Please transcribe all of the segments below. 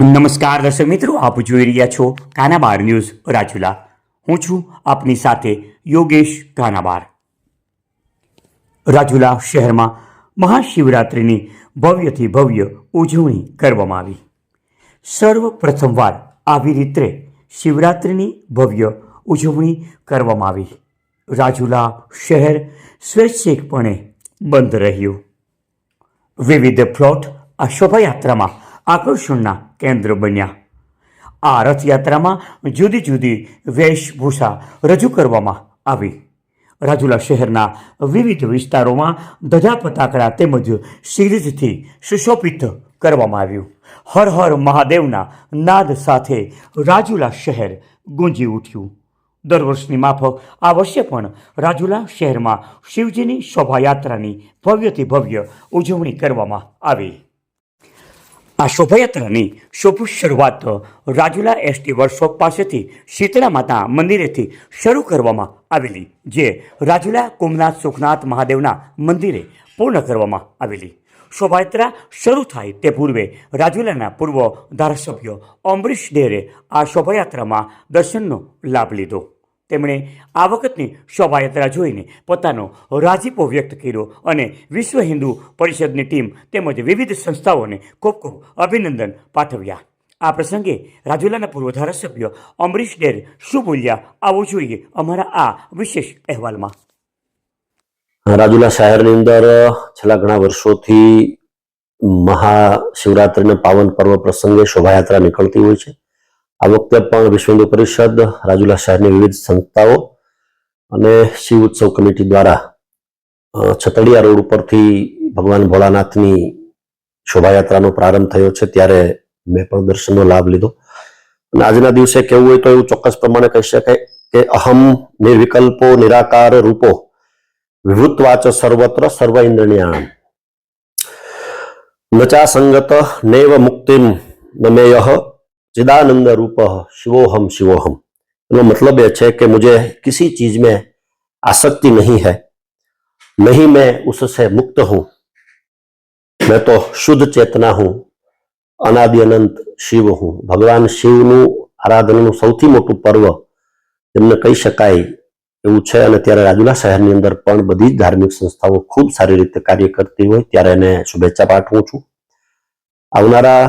નમસ્કાર દર્શક મિત્રો, આપ જોઈ રહ્યા છો કાનાબાર ન્યૂઝ રાજુલા. હું છું આપની સાથે યોગેશ કાનાબાર. રાજુલા શહેરમાં મહાશિવરાત્રિની ભવ્યથી ભવ્ય ઉજવણી કરવામાં આવી. સર્વ પ્રથમવાર આવી રીતે શિવરાત્રિની ભવ્ય ઉજવણી કરવામાં આવી. રાજુલા શહેર સ્વૈચ્છિકપણે બંધ રહ્યું. વિવિધ પ્લોટ આ શોભાયાત્રામાં આકર્ષણના કેન્દ્ર બન્યા. આ રથયાત્રામાં જુદી જુદી વેશભૂષા રજૂ કરવામાં આવી. રાજુલા શહેરના વિવિધ વિસ્તારોમાં ધજા પતાકડા તેમજ સિરીજથી સુશોભિત કરવામાં આવ્યું. હર હર મહાદેવના નાદ સાથે રાજુલા શહેર ગુંજી ઉઠ્યું. દર વર્ષની માફક આ વર્ષે પણ રાજુલા શહેરમાં શિવજીની શોભાયાત્રાની ભવ્યથી ભવ્ય ઉજવણી કરવામાં આવી. આ શોભાયાત્રાની શુભ શરૂઆત રાજુલા એસટી વર્કશોપ પાસેથી શીતળા માતા મંદિરેથી શરૂ કરવામાં આવેલી, જે રાજુલા કુમનાથ સુખનાથ મહાદેવના મંદિરે પૂર્ણ કરવામાં આવેલી. શોભાયાત્રા શરૂ થાય તે પૂર્વે રાજુલાના પૂર્વ ધારાસભ્ય અમરીશ ડેરે આ શોભાયાત્રામાં દર્શનનો લાભ લીધો. તેમણે આ વખતની શોભાયાત્રા જોઈને પોતાનો રાજીપો વ્યક્ત કર્યો અને વિશ્વ હિન્દુ પરિષદની ટીમ તેમજ વિવિધ સંસ્થાઓને ખૂબ ખૂબ અભિનંદન પાઠવ્યા. આ પ્રસંગે રાજુલાના પૂર્વ ધારાસભ્ય અમરીશ ડેર શું બોલ્યા આવું જોઈએ અમારા આ વિશેષ અહેવાલમાં. રાજુલા શહેરની અંદર છેલ્લા ઘણા વર્ષોથી મહાશિવરાત્રિના પાવન પર્વ પ્રસંગે શોભાયાત્રા નીકળતી હોય છે. આ વખતે પણ વિશ્વ હિન્દુ પરિષદ રાજુલા શહેરની વિવિધ સંસ્થાઓ અને શિવ ઉત્સવ કમિટી દ્વારા છતડિયા રોડ ઉપરથી ભગવાન ભોળાનાથની શોભાયાત્રાનો પ્રારંભ થયો છે. ત્યારે મેં પણ દર્શનનો લાભ લીધો. અને આજના દિવસે કેવું હોય તો એવું ચોક્કસ પ્રમાણે કહી શકાય કે અહમ નિર્વિકલ્પો નિરાકાર રૂપો વિભૂતવાચ સર્વત્ર સર્વ ઇન્દ્રિયાણ. નચા સંગત નૈવ મુક્તિમ નમેય चिदानंद रूप शिवोहम शिवोहम एनो मतलब ये है कि मुझे किसी चीज में आसक्ति नहीं है नहीं मैं उससे मुक्त हूं मैं तो शुद्ध चेतना हूं અનાદિ અનંત શિવ હું ભગવાન શિવનું આરાધનાનું સૌથી મોટું પર્વ એમને કહી શકાય એવું છે અને ત્યારે રાજુલા શહેરની અંદર પણ બધી જ ધાર્મિક સંસ્થાઓ ખૂબ સારી રીતે કાર્ય કરતી હોય ત્યારે એને શુભેચ્છા પાઠવું છું આવનારા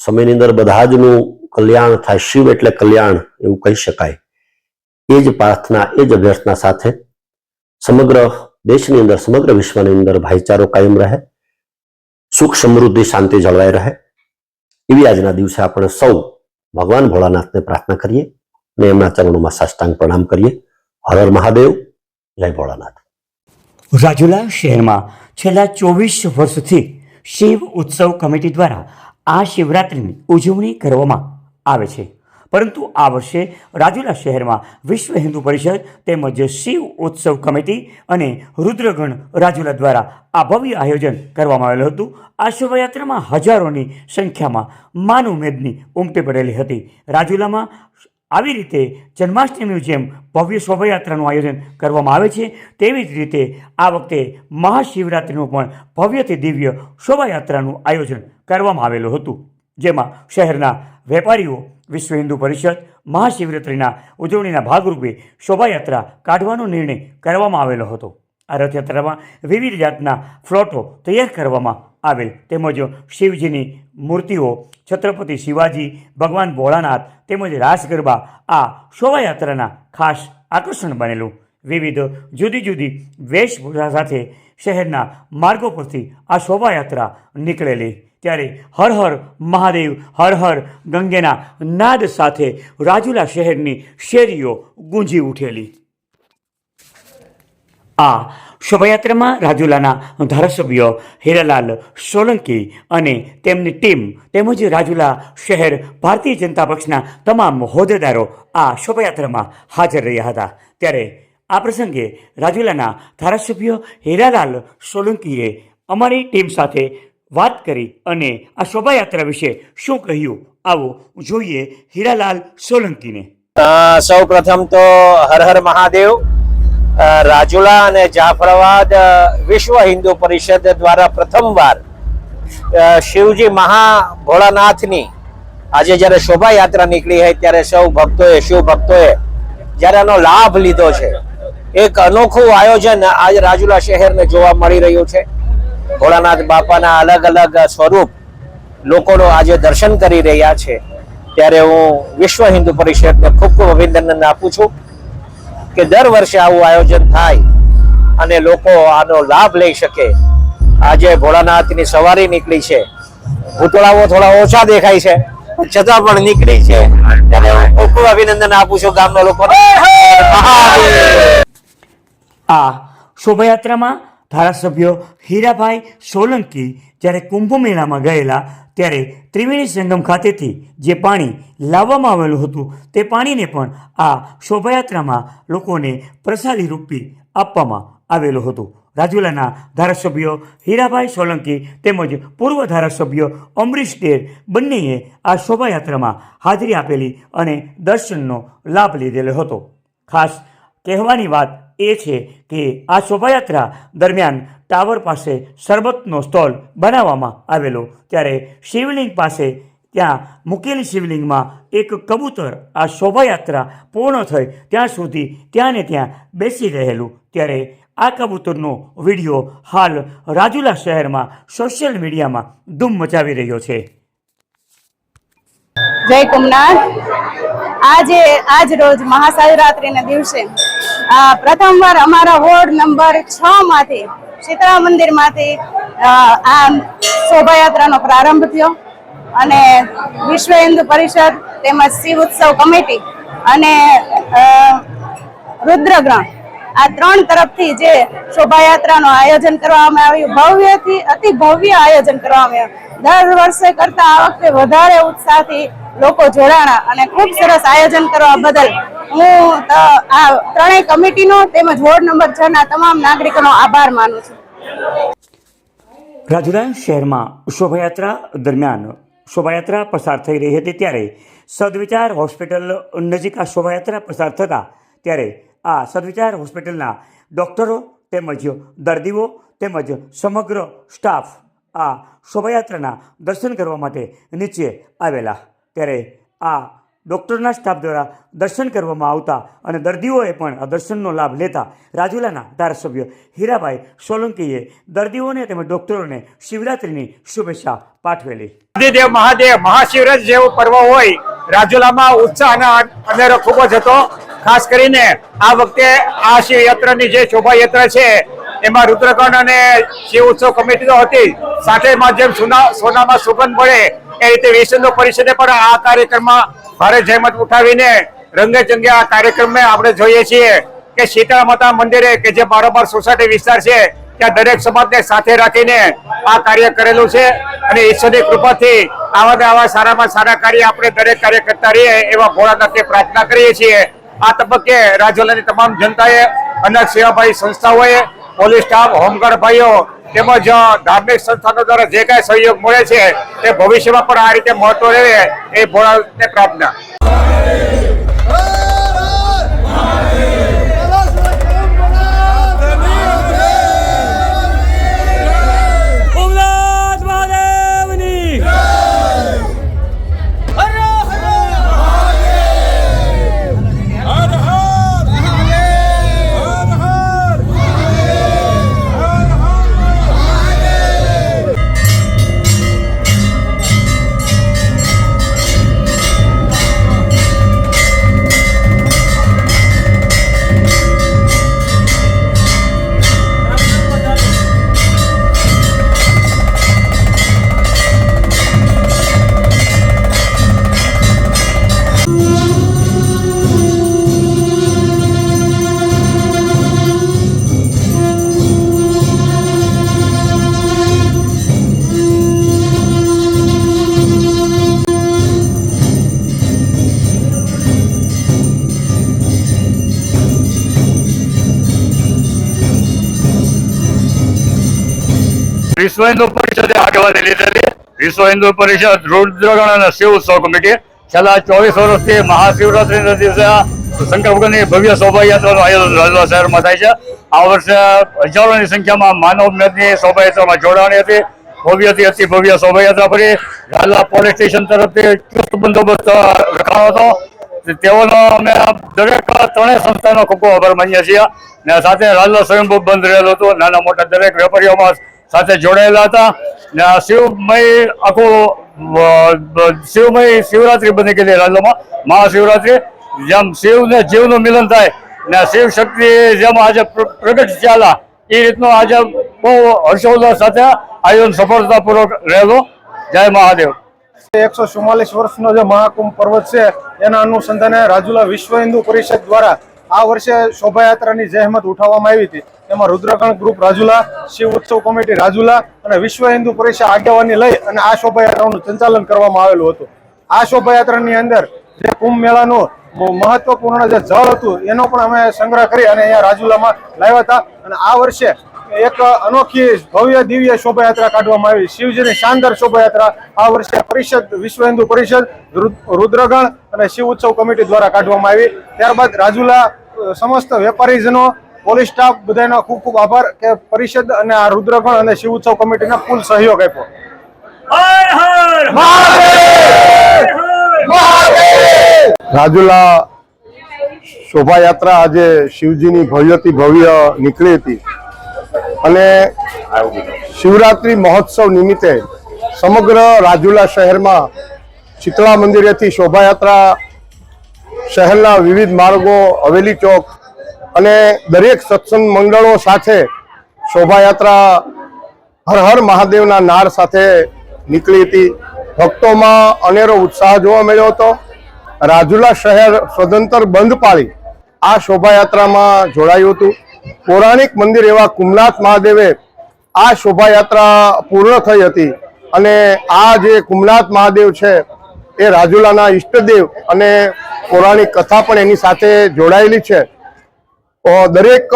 સમયની અંદર બધા જનું કલ્યાણ થાય, શિવ એટલે કલ્યાણ એવું કહી શકાય. એ જ પ્રાર્થના, એ જ અભ્યર્થના સાથે સમગ્ર દેશની અંદર, સમગ્ર વિશ્વની અંદર ભાઈચારો કાયમ રહે, સુખ સમૃદ્ધિ, શાંતિ જળવાઈ રહે. એવી આજના દિવસે આપણે સૌ ભગવાન ભોળાનાથને પ્રાર્થના કરીએ અને એમના ચરણોમાં સાષ્ટાંગ પ્રણામ કરીએ. હર મહાદેવ, જય ભોળાનાથ. રાજુલા શહેરમાં છેલ્લા ચોવીસ વર્ષથી શિવ ઉત્સવ કમિટી દ્વારા આ શિવરાત્રિની ઉજવણી કરવામાં આવે છે. પરંતુ આ વર્ષે રાજુલા શહેરમાં વિશ્વ હિન્દુ પરિષદ તેમજ શિવ ઉત્સવ કમિટી અને રુદ્રગણ રાજુલા દ્વારા આ ભવ્ય આયોજન કરવામાં આવેલું હતું. આ શોભાયાત્રામાં હજારોની સંખ્યામાં માનવ મેદની ઉમટી પડેલી હતી. રાજુલામાં આવી રીતે જન્માષ્ટમીની જેમ ભવ્ય શોભાયાત્રાનું આયોજન કરવામાં આવે છે, તેવી જ રીતે આ વખતે મહાશિવરાત્રિનું પણ ભવ્યથી દિવ્ય શોભાયાત્રાનું આયોજન કરવામાં આવેલું હતું. જેમાં શહેરના વેપારીઓ, વિશ્વ હિન્દુ પરિષદ, મહાશિવરાત્રિના ઉજવણીના ભાગરૂપે શોભાયાત્રા કાઢવાનો નિર્ણય કરવામાં આવેલો હતો. આ રથયાત્રામાં વિવિધ જાતના ફ્લોટો તૈયાર કરવામાં આવેલ તેમજ શિવજીની મૂર્તિઓ, છત્રપતિ શિવાજી, ભગવાન ભોળાનાથ તેમજ રાસ ગરબા આ શોભાયાત્રાના ખાસ આકર્ષણ બનેલું. વિવિધ જુદી જુદી વેશભૂષા સાથે શહેરના માર્ગો પરથી આ શોભાયાત્રા નીકળેલી. ત્યારે હર હર મહાદેવ, હર હર ગંગેના નાદ સાથે રાજુલા શહેરની શેરીઓ ગુંજી ઉઠેલી. આ શોભાયાત્રામાં રાજુલાના ધારાસભ્ય હીરાલાલ સોલંકી અને તેમની ટીમ તેમજ રાજુલા શહેર ભારતીય જનતા પક્ષના તમામ હોદ્દેદારો આ શોભાયાત્રામાં હાજર રહ્યા હતા. ત્યારે આ પ્રસંગે રાજુલાના ધારાસભ્ય હીરાલાલ સોલંકીએ અમારી ટીમ સાથે વાત કરી અને આ શોભાયાત્રા વિશે શું કહ્યું? આવો જોઈએ હીરાલાલ સોલંકીને. સૌ પ્રથમ તો હર હર મહાદેવ. રાજુલા અને જાફરાબાદ વિશ્વ હિન્દુ પરિષદ દ્વારા પ્રથમવાર શિવજી મહા ભોળાનાથની આજે જ્યારે શોભાયાત્રા નીકળી હોય ત્યારે સૌ ભક્તોએ, શિવ ભક્તોએ જ્યારે આનો લાભ લીધો છે, એક અનોખું આયોજન આજે રાજુલા શહેરને જોવા મળી રહ્યું છે. ભોળાનાથ બાપાના અલગ અલગ સ્વરૂપ લોકોનો આજે દર્શન કરી રહ્યા છે. ત્યારે હું વિશ્વ હિન્દુ પરિષદને ખૂબ ખૂબ અભિનંદન આપું છું કે દર વર્ષે આવું આયોજન થાય અને લોકો આનો લાભ લઈ શકે. આજે ભોળાનાથની સવારી નીકળી છે. ભૂતળાઓ થોડા ઓછા દેખાય છે છતાં પણ નીકળી છે. ત્યારે હું ખૂબ ખૂબ અભિનંદન આપું છું ગામના લોકોને. આ શોભાયાત્રામાં ધારાસભ્ય હીરાભાઈ સોલંકી જ્યારે કુંભ મેળામાં ગયેલા, ત્યારે ત્રિવેણી સંગમ ખાતેથી જે પાણી લાવવામાં આવેલું હતું, તે પાણીને પણ આ શોભાયાત્રામાં લોકોને પ્રસાદી રૂપી આપવામાં આવેલું હતું. રાજુલાના ધારાસભ્યો હીરાભાઈ સોલંકી તેમજ પૂર્વ ધારાસભ્ય અમરીશ ડેર બંનેએ આ શોભાયાત્રામાં હાજરી આપેલી અને દર્શનનો લાભ લીધેલો હતો. ખાસ કહેવાની વાત એ છે કે આ શોભાયાત્રા દરમિયાન ટાવર પાસે શરબતનો સ્ટોલ બનાવવામાં આવેલો. ત્યારે શિવલિંગ પાસે ત્યાં મૂકેલી શિવલિંગમાં એક કબૂતર આ શોભાયાત્રા પૂર્ણ થઈ ત્યાં સુધી ત્યાં ને ત્યાં બેસી રહેલું. ત્યારે આ કબૂતરનો વીડિયો હાલ રાજુલા શહેરમાં સોશિયલ મીડિયામાં ધૂમ મચાવી રહ્યો છે. જય કુમનાથ આજે આજ રોજ મહાશિવરાત્રિના દિવસે પ્રથમવાર અમારા વોર્ડ નંબર છ માંથી શીતળા મંદિરમાંથી આ શોભાયાત્રાનો પ્રારંભ થયો અને વિશ્વ હિન્દુ પરિષદ તેમજ શિવ ઉત્સવ કમિટી અને અ, રુદ્રગ્રહણ આ ત્રણ તરફથી જે શોભાયાત્રાનું આયોજન કરવામાં આવ્યું ભવ્યથી અતિ ભવ્ય આયોજન કરવામાં આવ્યું. દર વર્ષે કરતા આ વખતે વધારે ઉત્સાહથી લોકો જોડાણા અને ખૂબ સરસ આયોજન કરવા બદલ હું આ ત્રણેય કમિટીનો તેમજ વોર્ડ નંબર છ ના તમામ નાગરિકોનો આભાર માનું છું. રાજુલા શહેરમાં શોભાયાત્રા દરમિયાન શોભાયાત્રા પસાર થઈ રહી હતી ત્યારે સદવિચાર હોસ્પિટલ નજીક આ શોભાયાત્રા પસાર થતા ત્યારે આ સદવિચાર હોસ્પિટલના ડૉક્ટરો તેમજ દર્દીઓ તેમજ સમગ્ર સ્ટાફ આ શોભાયાત્રાના દર્શન કરવા માટે નીચે આવેલા ત્યારે આ ડૉક્ટરના સ્ટાફ દ્વારા દર્શન કરવામાં આવતા અને દર્દીઓએ પણ આ દર્શનનો લાભ લેતા રાજુલાના ધારાસભ્ય હીરાભાઈ સોલંકીએ દર્દીઓને તેમજ ડૉક્ટરોને શિવરાત્રિની શુભેચ્છા પાઠવેલી. આદિદેવ મહાદેવ, મહાશિવરાત્રી જેવો પર્વ હોય, રાજુલામાં ઉત્સાહ અને અનેરો ખૂબ જ હતો. ખાસ કરીને આ વખતે આ શિવયાત્રાની જે શોભાયાત્રા છે, એમાં રુદ્રકણ અને શિવ ઉત્સવ કમિટી હતી. સાથે માધ્યમ સોના સોનામાં સુગંધ મળે એ રીતે વિશ્વ પરિષદે પણ આ કાર્યક્રમમાં ભારે જહેમત ઉઠાવીને રંગે ચંગે આ કાર્યક્રમે આપણે જોઈએ છીએ કે શીતળા માતા મંદિરે કે જે બારોબાર સોસાયટી વિસ્તાર છે, ત્યાં દરેક સમાજને સાથે રાખીને આ કાર્ય કરેલું છે અને ઈશ્વરની કૃપાથી આવા આવા સારામાં સારા કાર્ય આપણે દરેક કાર્ય કરતા રહીએ એવા ભોળાનાથને પ્રાર્થના કરીએ છીએ. આ તબક્કે રાજુલાની તમામ જનતાએ અનેક સેવાભાઈ સંસ્થાઓએ પોલીસ સ્ટાફ, હોમગાર્ડ ભાઈઓ તેમજ ધાર્મિક સંસ્થાનો દ્વારા જે કાંઈ સહયોગ મળે છે, તે ભવિષ્યમાં પણ આ રીતે મહત્વ રહે એ ભોળાનાથને પ્રાર્થના. વિશ્વ હિન્દુ પરિષદે આગેવાની લીધેલી. વિશ્વ હિન્દુ પરિષદ રુદ્રગણ અને શિવ ઉત્સવ કમિટી. છેલ્લા ચોવીસ વર્ષથી મહાશિવરાત્રીના દિવસે શંકર ભવ્ય શોભાયાત્રાનું આયોજન રાજવા શહેરમાં થાય છે. આ વર્ષે હજારોની સંખ્યામાં માનવ મેદની શોભાયાત્રામાં જોડાણી હતી. ભવ્યથી અતિ ભવ્ય શોભાયાત્રા ફરી. રાજલા પોલીસ સ્ટેશન તરફથી ચુસ્ત બંદોબસ્ત રખાયો હતો. તેઓનો અમે દરેક ત્રણેય સંસ્થાનો ખૂબ ખૂબ આભાર માનીએ છીએ. ને સાથે રાજલા સ્વયંભૂ બંધ રહેલો હતો. નાના મોટા દરેક વેપારીઓમાં સાથે જોડાયેલા હતા. ને આ શિવમય આખું શિવમય શિવરાત્રિ બની ગયેલી રાજ્યમાં. મહાશિવરાત્રિ, જેમ શિવ ને જીવનું મિલન થાય ને શિવ શક્તિ જેમ આજે પ્ર- પ્રગટ ચાલા એ રીતનો આજે બહુ હર્ષોલ્લાસ સાથે આયોજન સફળતાપૂર્વક રહેલો. જય મહાદેવ. એકસો ચુમ્માલીસ વર્ષનો જે મહાકુંભ પર્વત છે, એના અનુસંધાને રાજુલા વિશ્વ હિન્દુ પરિષદ દ્વારા આ વર્ષે શોભાયાત્રાની જહેમત ઉઠાવવામાં આવી હતી. એમાં રુદ્રગણ ગ્રુપ રાજુલા, શિવ ઉત્સવ કમિટી રાજુલા અને વિશ્વ હિન્દુ પરિષદ આગેવાની લઈ અને આ શોભાયાત્રાનું સંચાલન કરવામાં આવેલું હતું. આ શોભાયાત્રાની અંદર જે કુંભ મેળાનું મહત્વપૂર્ણ જે જળ હતું, એનો પણ અમે સંગ્રહ કરી અને અહીંયા રાજુલામાં લાવ્યા હતા. અને આ વર્ષે એક અનોખી ભવ્ય દિવ્ય શોભાયાત્રા કાઢવામાં આવી. શિવજીની શાનદાર શોભાયાત્રા આ વર્ષે પરિષદ, વિશ્વ હિન્દુ પરિષદ રુદ્રગણ અને શિવ ઉત્સવ કમિટી દ્વારા કાઢવામાં આવી. ત્યારબાદ રાજુલા સમસ્ત વેપારીજનો પોલીસ સ્ટાફ બધાનો ખૂબ ખૂબ આભાર કે પરિષદ અને આ રુદ્રગણ અને શિવ ઉત્સવ કમિટીને ફૂલ સહયોગ આપ્યો. રાજુલા શોભાયાત્રા આજે શિવજીની ભવ્યથી ભવ્ય નીકળી હતી. અને શિવરાત્રી મહોત્સવ નિમિત્તે સમગ્ર રાજુલા શહેરમાં શીતળા મંદિરેથી શોભાયાત્રા શહેરના વિવિધ માર્ગો હવેલી ચોક અને દરેક સત્સંગ મંડળો સાથે શોભાયાત્રા હર હર મહાદેવના નાર સાથે નીકળી હતી. ભક્તોમાં અનેરો ઉત્સાહ જોવા મળ્યો હતો. રાજુલા શહેર સ્વતંત્ર બંધ પાળી આ શોભાયાત્રામાં જોડાયું હતું. પૌરાણિક મંદિર એવા કુમનાથ મહાદેવે આ શોભાયાત્રા પૂર્ણ થઈ હતી અને આ જે કુમનાથ મહાદેવ છે એ રાજુલાના ઈષ્ટદેવ અને પૌરાણિક કથા પણ એની સાથે જોડાયેલી છે. દરેક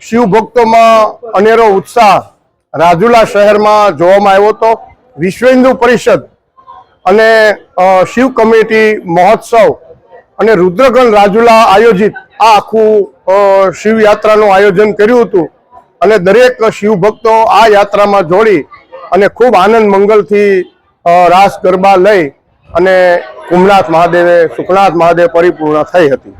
શિવ ભક્તોમાં અનેરો ઉત્સાહ રાજુલા શહેરમાં જોવામાં આવ્યો હતો. વિશ્વ હિન્દુ પરિષદ અને શિવ કમિટી મહોત્સવ અને રુદ્રગણ રાજુલા આયોજિત આ આખું શિવ યાત્રાનું આયોજન કર્યું હતું. અને દરેક શિવ ભક્તો આ યાત્રામાં જોડી અને ખૂબ આનંદ મંગલથી રાસ ગરબા લઈ અને કુમનાથ મહાદેવે સુખનાથ મહાદેવ પરિપૂર્ણ થઈ હતી.